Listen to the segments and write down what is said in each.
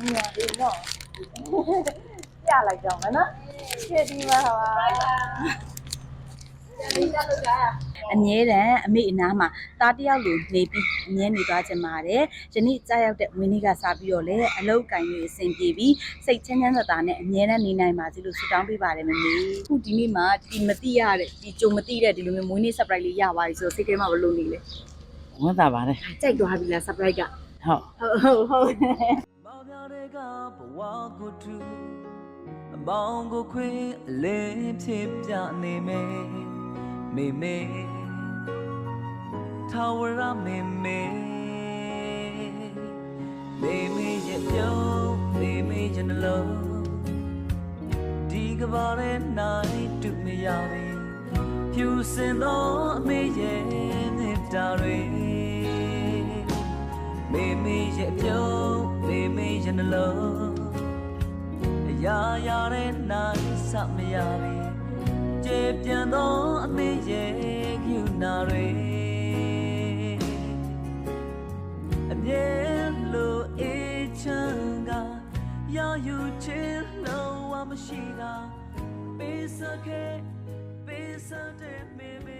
မြင်လေးနော်ပြလိုက်တော့မယ်နော်ချစ်ဒီမှာပါအငဲတန်အမေအနားမှာတားတယောက်လိုနေပြီးအငဲနေသွားချင်ပါတယ်။ယနေ့ကြာရောက်တဲ့ဝင်းလေးကစားပြီးတော့လေအလုတ်ကင်တွေအဆင်ပြေပြီးစိတ်ချမ်းချမ်းသာသာနဲ့အငဲတန်းနေနိုင်ပါစေလို့ဆုတောင်းပေးပါတယ်မမေ။အခုဒီနေ့မှာဒီမတိရတဲ့ဒီကြုံမတိတဲ့ဒီလိုမျိုးမွေးနေ့ surprise လေးရပါပြီဆိုတော့စိတ်ထဲမှာဘယ်လိုနေလဲဝမ်းသာပါတယ်။ကြိုက်သွားပြီလား surprise ကဟုတ်ဟုတ်ဟုတ်ဟုတ် မောင်ပြောတဲ့ကဘဝကိုထူအမောင်ကိုခွေအလင်းဖြစ်ပြနေမေမေမေထာဝရမေမေမေမေရဲ့ပြုံးမေမေရဲ့နှလုံးဒီကဘာရဲ့နိုင်တူမရပြီဖြူစင်သောအမေရဲ့မြတ်တာတွေမေမေရဲ့ပြုံးမေမေရဲ့ နှလုံးအရာရာတဲ့နိုင်စမရပြီကျေပြန်သောအမေရဲ့ကျူနာတွေအမြဲလိုအေးချမ်းကရာယူချင်လို့ဝမရှိတာပေးစခဲ့ပေးစတဲ့မေမေချင်းနီ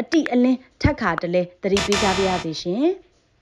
အတိအလင်းထက်ခါတလဲသတိပေးကြပါရစေရှင်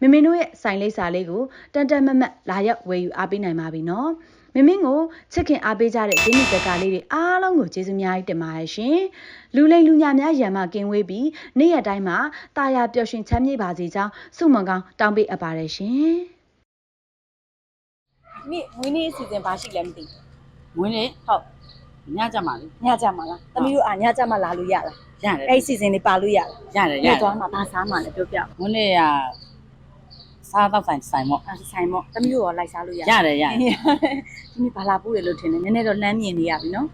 မမင်းတို့ရဲ့ site လိပ်စာလေးကိုတန်တန်မတ်မတ်လာရောက်ဝယ်ယူအားပေးနိုင်ပါပြီနော်မမင်းကိုချစ်ခင်အားပေးကြတဲ့ဂျင်းနီတက္ကလေးတွေအားလုံးကိုကျေးဇူးများကြီးတင်ပါတယ်ရှင်လူလိမ်လူညာများရံမကင်းဝေးပြီးနေ့ရက်တိုင်းမှာတာယာပျော်ရွှင်ချမ်းမြေ့ပါစေကြောင်းဆုမွန်ကောင်းတောင်းပေးအပ်ပါတယ်ရှင်နေ့ဝင်းနေ့အစီအစဉ်ဘာရှိလဲမသိဘူးဝင်းလေဟုတ်ညကြမှာလေညကြမှာလားသမီးတို့အာညကြမှာလာလို့ရလားရတယ်အဲ့ဒီစီစဉ်လေးပါလို့ရလားရတယ်ရညတယ်သွားမှာဘာစားမှာလဲပြောပြပါဝင်းလေက စားတော့ဆိုင်ဆိုင်ပေါ့အာဆိုင်မော့သမီးတို့ရောလိုက်စားလို့ရရတယ်ရတယ်ဒီနေ့ဘာလာပူးတယ်လို့ထင်တယ်နည်းနည်းတော့လမ်းမြင်နေရပြီနော်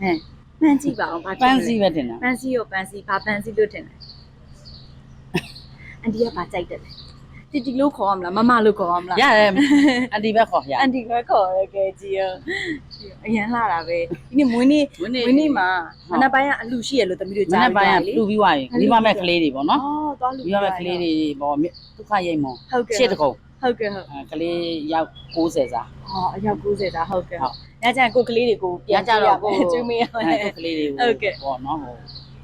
ဟဲ့မှန်းကြည့်ပါအောင်ဘာပန်းစီပဲတင်တာပန်းစီရောပန်းစီဘာပန်းစီလို့ထင်တယ်အန်တီကဘာကြိုက်တယ်လဲ တီတီလို့ခေါ်ရမလားမမလို့ခေါ်ရမလားရတယ်အဒီပဲခေါ်ရအန်တီကခေါ်ရကဲကြည်ရောအရင်လှတာပဲဒီနေ့မွေးနေ့ဝင်းလေမွေးနေ့မှာမနက်ပိုင်းကအလူရှိရလို့သမီးတို့မကြားနေ့ပိုင်းကလေလူပြီးသွားပြီဒီမှာမဲ့ကလေးတွေပေါ့နော်အော်သွားလူဒီမှာမဲ့ကလေးတွေပေါ့ဒုက္ခရိတ်မော်ဟုတ်ကဲ့ရှေ့တကုံဟုတ်ကဲ့ဟုတ်ကလေးရောက်60စာဟောအယောက်90တာဟုတ်ကဲ့ဟုတ်ညကျရင်ကိုကလေးတွေကိုပြန်ညကျတော့ကိုကျွေးမရမယ်အဲကလေးတွေဟုတ်ကဲ့ပေါ့နော်ဟို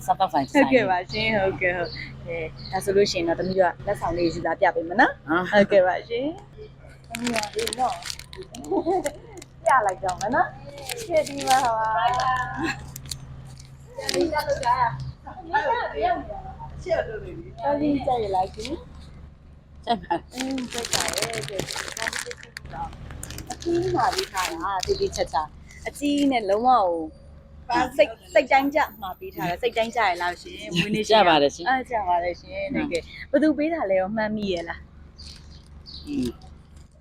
စားတော့ဆိုင်ဟုဆိုင်တ်ကဲ့ပါရှင်ဟုတ်ကဲ့ဟုတ်အဲဒါဆိုလို့ရှိရင်တော့သမီးတို့ကလက်ဆောင်လေးယူလာပြပေးမယ်နော်ဟာဟုတ်ကဲ့ပါရှင်သမီးကဒီနော်ပြလိုက်တော့မယ်နော်ချစ်ဒီမှာပါဒီကြလို့ကြာတော်ကြီးကြရလိုက်ရှင်ချက်ပါအင်းကြိုက်ပါရဲ့တဲ့ဒါဒီကြည့်တော့အကြီးမှာပြီးထားတာတိတိချက်ချက်အကြီးနဲ့လုံးဝဟို စိတ်စိတ်တိုင်းကြမှာပြီးထားတယ်စိတ်တိုင်းကြရလားရှင်မွေးနေ့ချက်ပါတယ်ရှင်အားကြပါတယ်ရှင်တကယ်ဘသူပေးတာလဲရောမှတ်မိရဲ့လား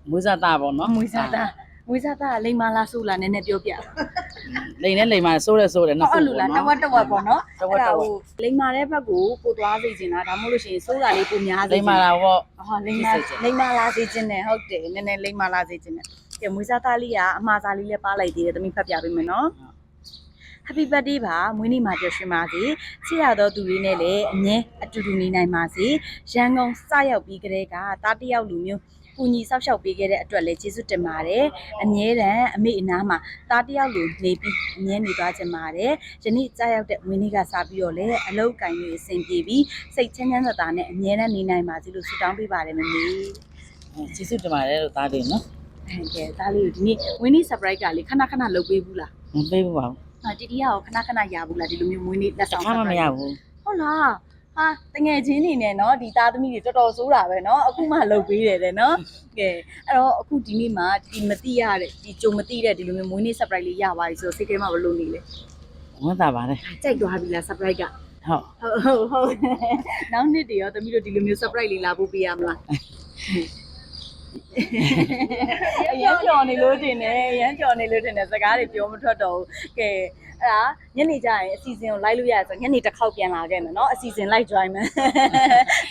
မွေးစားတာပေါ့နော်မွေးစားသားမွေးစားသားကလိမ္မာလားဆိုလားနည်းနည်းပြောပြလိန်နဲ့လိန်မာဆိုးတယ်ဆိုးတယ်ဟုနှစ်တ်ခုအဲ့လိုလားတဝက်တဝက်ပေါ့နော်တဝက်တဝက်လိမ္မာတဲ့ဘက်ကိုပိုသွားစေချင်တာဒါမှမဟုတ်လို့ရှိရင်စိုးတာလေးပိုများစေချလိင်န်မာတာပေါ့ဟာလိမ္မာလိမ္မာလာစေချင်တယ်ဟုတ်တယ်နည်းနည်းလိမ္မာလာစေချင်တယ်ကဲမွေးစားသားလေးကအမှားစားလေးလည်းပါလိုက်သေးတယ်သမီးဖတ်ပြပေးမယ်နော် Happy birthday ပါမွေးနေ့မှာပျော်ရွှင်ပါစေချစ်ရသောသူတွေနဲ့လည်းအမြဲအတူတူနေနိုင်ပါစေရန်ကုန်စရောက်ပြီးကလေးကတားတယောက်လူမျိုးကူညီဆောက်ရှောက်ပေးခဲ့တဲ့အတွက်လည်းကျေးဇူးတင်ပါတယ်အမြဲတမ်းအမေအနားမှာတားတယောက်လူနေပြီးအမြဲနေသွားကြပါတယ်ယနေ့ကြားရောက်တဲ့မွေးနေ့ကစပြီးတော့လည်းအလောက်ကိုင်းလေးအဆင်ပြေပြီးစိတ်ချမ်းချမ်းသာသာနဲ့အမြဲတမ်းနေနိုင်ပါစေလို့ဆုတောင်းပေးပါတယ်မမေကျေးဇူးတင်ပါတယ်လို့သားတယ်နော်ဟုတ်ကဲ့ဒါလေးကိုဒီနေ့ဝင်းနေ့ surprise ကလေခဏခဏလုပ်ပေးဘူးလားမပေးဘူးပါဘူး ဟာတီတီကရောခဏခဏရဘူးလားဒီလိုမျိုးဝင်းနေ့လက်ဆောင် တစ်ခါမှမရဘူး ဟုတ်လားဟာတငယ်ချင်းနေနဲ့เนาะဒီသားသမီးတွေတော်တော်ဆိုးတာပဲเนาะအခုမှလုပ်ပေးတယ်တဲ့เนาะကဲအဲ့တော့အခုဒီနေ့မှာဒီမတိရတဲ့ဒီကြုံမတိတဲ့ဒီလိုမျိုးမွေးနေ့ surprise လေးရပါပြီဆိုတော့စိတ်ထဲမှာဘယ်လိုနေလဲ ဝန်တာပါတယ် ကြိုက်သွားပြီလား surprise က ဟုတ် ဟုတ်ဟုတ်ဟုတ်နောက်နှစ်တည်းရောသမီးတို့ဒီလိုမျိုး surprise လေးလာဖို့ပေးရမလား အရန်ကြော်နေလို့တင်တယ်အရန်ကြော်နေလို့တင်တယ်စကားတွေပြောမထွက်တော့ဘူးကဲအဲ့ဒါညနေကျရင်အစီအစဉ်ကိုလိုက်လို့ရတယ်ဆိုညနေတစ်ခေါက်ပြန်လာခဲ့မယ်နော်အစီအစဉ်လိုက် join မယ်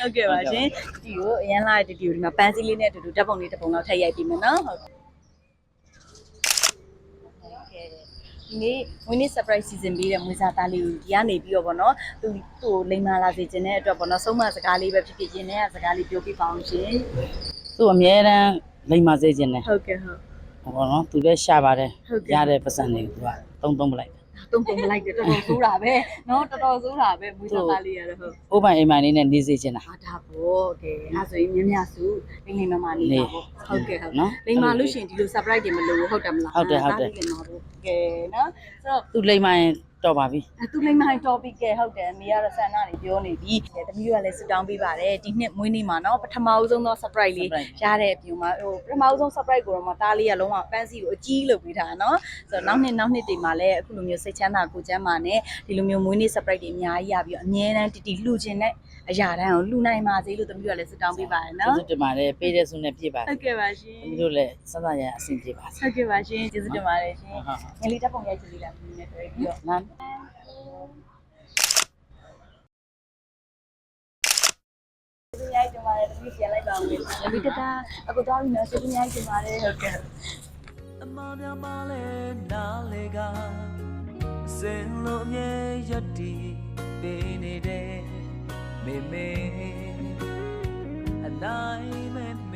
ဟုတ်ကဲ့ပါရှင်ဒီကိုအရန်လာတဲ့ဒီကိုဒီမှာပန်းစည်းလေးနဲ့အတူတူဓာတ်ပုံလေးတစ်ပုံလောက်ထည့်ရိုက်ပြီးမယ်နော်ဟုတ်ဒီနေ့ဝင်းနေ surprise season ပေးတဲ့မွေးစားသားလေးကိုဒီကနေပြီးတော့ဗောနော်သူသူ့ကိုလိမ်မာလာစေခြင်းတဲ့အတွက်ဗောနော်ဆုံးမစကားလေးပဲဖြစ်ဖြစ်ရင်းနဲ့စကားလေးပြောပြပါအောင်ရှင် သူ့အမြဲတမ်းလိမ္မာစေခြင်းနဲ့ဟုတ်ကဲ့ဟုတ်ဘောနော်သူလည်းရှာပါတယ်ရတဲ့ပတ်စံတွေသူကတုံးတုံးပလိုက်တုံးတုံးပလိုက်တယ်တော်တော်ဆိုးတာပဲနော်တော်တော်ဆိုးတာပဲမွေးသားလေးရတော့ဟုတ်ဥပိုင်အိမ်မိုင်လေးနဲ့နေစေခြင်းတာဟာဒါပေါ့ကဲအဲ့ဆိုရင်မြမြစုလိမ့်လိမ့်မမနေတာပေါ့ဟုတ်ကဲ့ဟုတ်နော်လိမ္မာလို့ရှင်ဒီလို surprise တွေမလုပ်ဘူးဟုတ်တယ်မလားဟုတ်တယ်ဟုတ်တယ်ကဲနော်ဆိုတော့သူလိမ္မာရင် တော်ပါပြီအဲသူလိမ့်မိုင်း topic ကဲဟုတ်တယ်အမေကတော့ဆန္ဒနေပြောနေပြီအဲတမီးတို့ကလည်းဆူတောင်းပေးပါတယ်ဒီနှစ်မွေးနေ့မှာနော်ပထမဦးဆုံးသော surprise လေး surprise ရတဲ့အပြင်မှာဟိုပထမဦးဆုံး surprise ကိုတော့မသားလေးကလုံးဝပန်းစီကိုအကြီးလုပ်ပေးထားတာနော်ဆိုတော့နောက်နှစ်နောက်နှစ်တွေမှာလည်းအခုလိုမျိုးစိတ်ချမ်းသာကိုယ်ချမ်းသာနဲ့ဒီလိုမျိုးမွေးနေ့ surprise တွေအများကြီးရပြီးတော့အမြဲတမ်းတီတီလှူခြင်းနဲ့အရာတန်းကိုလှူနိုင်ပါစေလို့တမီးတို့ကလည်းဆူတောင်းပေးပါတယ်ကျေးနော်ဇူးတင်ပါတယ်ပေးတဲ့ဆုနဲ့ပြည့်ပါဟုတ်ကဲ့ပါရှင်သူတို့လည်းစသရအဆင်ပြေပါစေဟုတ်ကဲ့ပါရှင်ကျေးဇူးတင်ပါတယ်ရှင်ဟုတ်ဟုတ်ငယ်လေးတက်ပုံရိုက်ကြည့်လိုက်တာနည်းနည်းတွေ့ပြီးတော့နမ်းကျေးဇူး ရိုက်တင်ပါတယ်တမီးပြန်လိုက်ပါဦးလေတမီးတတာအခုတော့ပြီးနော်ကျေးဇူးရိုက်တင်ပါတယ်ဟုတ်ကဲ့အမများမလဲနားလေကစင်လို့အမြဲရည်တည်ပေးနေတဲ့မေမေအနိုင်မ